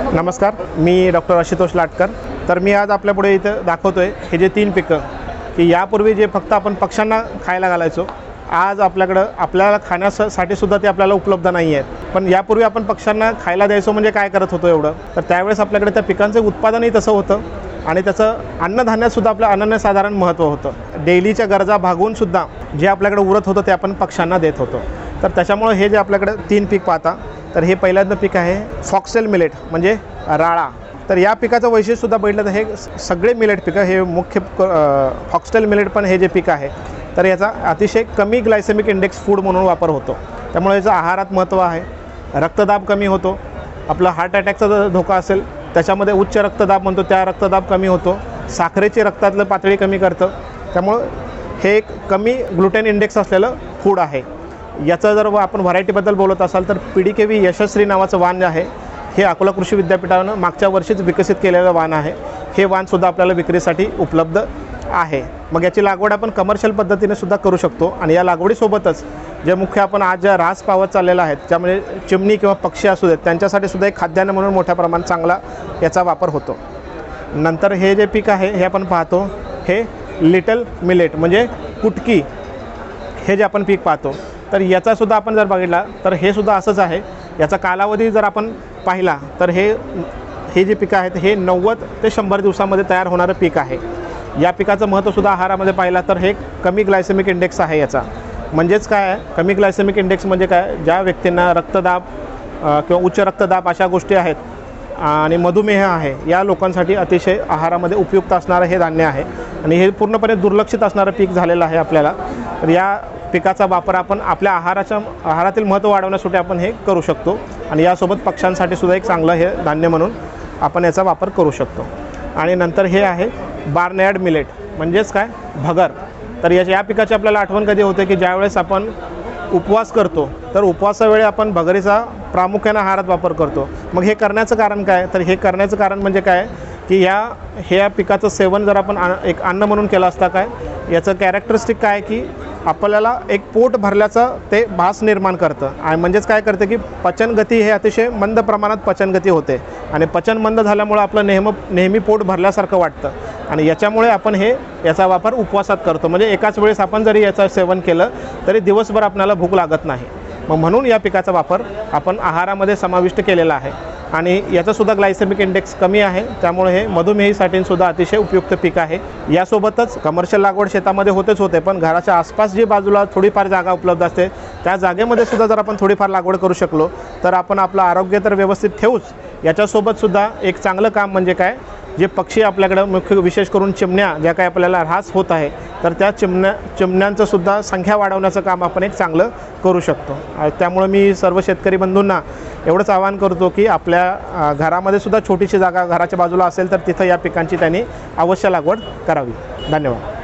नमस्कार मी डॉक्टर आशुतोष लाटकर. तर मी आज आपल्यापुढे इथं दाखवतोय हे जे तीन पिकं की यापूर्वी जे फक्त आपण पक्ष्यांना खायला घालायचो आज आपल्याकडं आपल्याला खाण्यासाठी सुद्धा ते आपल्याला उपलब्ध नाही आहेत. पण यापूर्वी आपण पक्ष्यांना खायला द्यायचो म्हणजे काय करत होतो एवढं? तर त्यावेळेस आपल्याकडे त्या पिकांचं उत्पादनही तसं होतं आणि त्याचं अन्नधान्यातसुद्धा आपलं अनन्यसाधारण महत्त्व होतं. डेलीच्या गरजा भागवूनसुद्धा जे आपल्याकडे उरत होतं ते आपण पक्ष्यांना देत होतो. तर त्याच्यामुळं हे जे आपल्याकडे तीन पीक पाहता तर हे पहिल्यांदा पीक आहे फॉक्सेल मिलेट म्हणजे राळा. तर या पिकाचं वैशिष्ट्यसुद्धा बघितलं तर हे सगळे मिलेट पिकं हे मुख्य फॉक्सटेल मिलेट पण हे जे पीक आहे तर याचा अतिशय कमी ग्लायसेमिक इंडेक्स फूड म्हणून वापर होतो. त्यामुळे याचं आहारात महत्त्व आहे रक्तदाब कमी होतो आपलं हार्ट अटॅकचा जर धोका असेल त्याच्यामध्ये उच्च रक्तदाब म्हणतो त्या रक्तदाब कमी होतो साखरेची रक्तातलं पातळी कमी करतं त्यामुळं हे एक कमी ग्लुटेन इंडेक्स असलेलं फूड आहे. याचं जर आपण व्हरायटीबद्दल बोलत असाल तर पी डी के व्ही यशस्वी नावाचं वाण जे आहे हे अकोला कृषी विद्यापीठानं मागच्या वर्षीच विकसित केलेलं वाण आहे. हे वाणसुद्धा आपल्याला विक्रीसाठी उपलब्ध आहे. मग याची लागवड आपण कमर्शियल पद्धतीने सुद्धा करू शकतो. आणि या लागवडीसोबतच जे मुख्य आपण आज ज्या रास पावत चाललेला आहेत त्यामुळे चिमणी किंवा पक्षी असू देत त्यांच्यासाठी सुद्धा एक खाद्यान्न म्हणून मोठ्या प्रमाणात चांगला याचा वापर होतो. नंतर हे जे पीक आहे हे आपण पाहतो हे लिटल मिलेट म्हणजे कुटकी हे जे आपण पीक पाहतो तर याचासुद्धा आपण जर बघितला तर हे सुद्धा असंच आहे. याचा कालावधी जर आपण पाहिला तर हे हे जे पिकं आहेत हे नव्वद ते शंभर दिवसामध्ये तयार होणारं पीक आहे. या पिकाचं महत्त्वसुद्धा आहारामध्ये पाहिला तर हे कमी ग्लायसेमिक इंडेक्स आहे याचा. म्हणजेच काय आहे? कमी ग्लायसेमिक इंडेक्स म्हणजे काय? ज्या व्यक्तींना रक्तदाब किंवा उच्च रक्तदाब अशा गोष्टी आहेत आणि मधुमेह आहे या लोकांसाठी अतिशय आहारामध्ये उपयुक्त असणारं हे धान्य आहे. आणि हे पूर्णपणे दुर्लक्षित असणारं पीक झालेलं आहे आपल्याला. तर या पिकाचा वापर आपण आपल्या आहाराच्या आहारातील महत्त्व वाढवण्यासाठी आपण हे करू शकतो. आणि यासोबत पक्ष्यांसाठी सुद्धा एक चांगलं हे धान्य म्हणून आपण याचा वापर करू शकतो. आणि नंतर हे आहे बार्नयार्ड मिलेट म्हणजेच काय? भगर. तर याच्या या पिकाची आपल्याला आठवण कधी होते की ज्यावेळेस आपण उपवास करतो तर उपवासावेळी आपण भगरीचा प्रामुख्याने आहारात वापर करतो. मग हे करण्याचं कारण काय? तर हे करण्याचं कारण म्हणजे काय? की या हे या पिकाचं सेवन जर आपण आ- एक अन्न म्हणून केलं असता काय? याचं कॅरेक्टरिस्टिक काय की आपल्याला एक पोट भरल्याचं ते भास निर्माण करतं. आणि म्हणजेच काय करतं की पचनगती हे अतिशय मंद प्रमाणात पचनगती होते. आणि पचन मंद झाल्यामुळं आपलं नेहम नेहमी पोट भरल्यासारखं वाटतं. आणि याच्यामुळे आपण हे याचा वापर उपवासात करतो. म्हणजे एकाच वेळेस आपण जरी याचं सेवन केलं तरी दिवसभर आपल्याला भूक लागत नाही. मग म्हणून या पिकाचा वापर आपण आहारामध्ये समाविष्ट केलेला आहे. आणि याचंसुद्धा ग्लायसेमिक इंडेक्स कमी आहे. त्यामुळे हे मधुमेहीसाठीसुद्धा अतिशय उपयुक्त पीक आहे. यासोबतच कमर्शियल लागवड शेतामध्ये होतेच होते पण घराच्या आसपास जी बाजूला थोडीफार जागा उपलब्ध असते त्या जागेमध्ये सुद्धा जर आपण थोडीफार लागवड करू शकलो तर आपण आपलं आरोग्य तर व्यवस्थित ठेवूच. याच्यासोबतसुद्धा एक चांगलं काम म्हणजे काय? जे पक्षी आपल्याकडं मुख्य विशेष करून चिमण्या ज्या काही आपल्याला ऱ्हास होत आहे तर त्या चिमण्या चिमण्यांचंसुद्धा संख्या वाढवण्याचं काम आपण एक चांगलं करू शकतो. त्यामुळं मी सर्व शेतकरी बंधूंना एवढंच आवाहन करतो की आपल्या घरामध्ये सुद्धा छोटीशी जागा घराच्या बाजूला असेल तर तिथं या पिकांची त्यांनी अवश्य लागवड करावी. धन्यवाद.